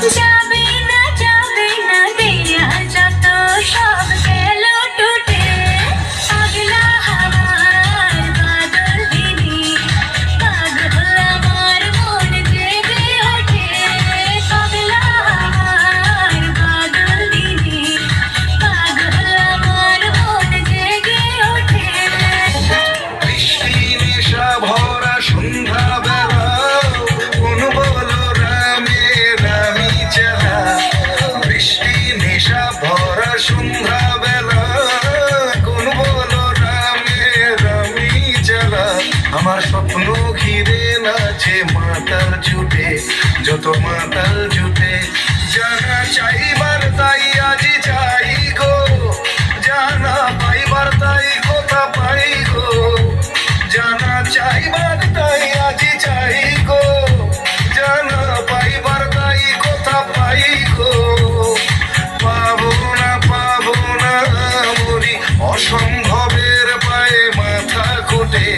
যাবে না নাচে মাতাল জুটে, যত মাতাল জুটে। জানা চাইবার তাই আজি যাই গো, জানা পাইবার তাই কথা পাই গো। জানা চাইবার তাই আজি যাই গো, জানা পাইবার তাই কথা পাই গো। পাবো না পাবো না মরি অসম্ভবের পায়ে মাথা কোটে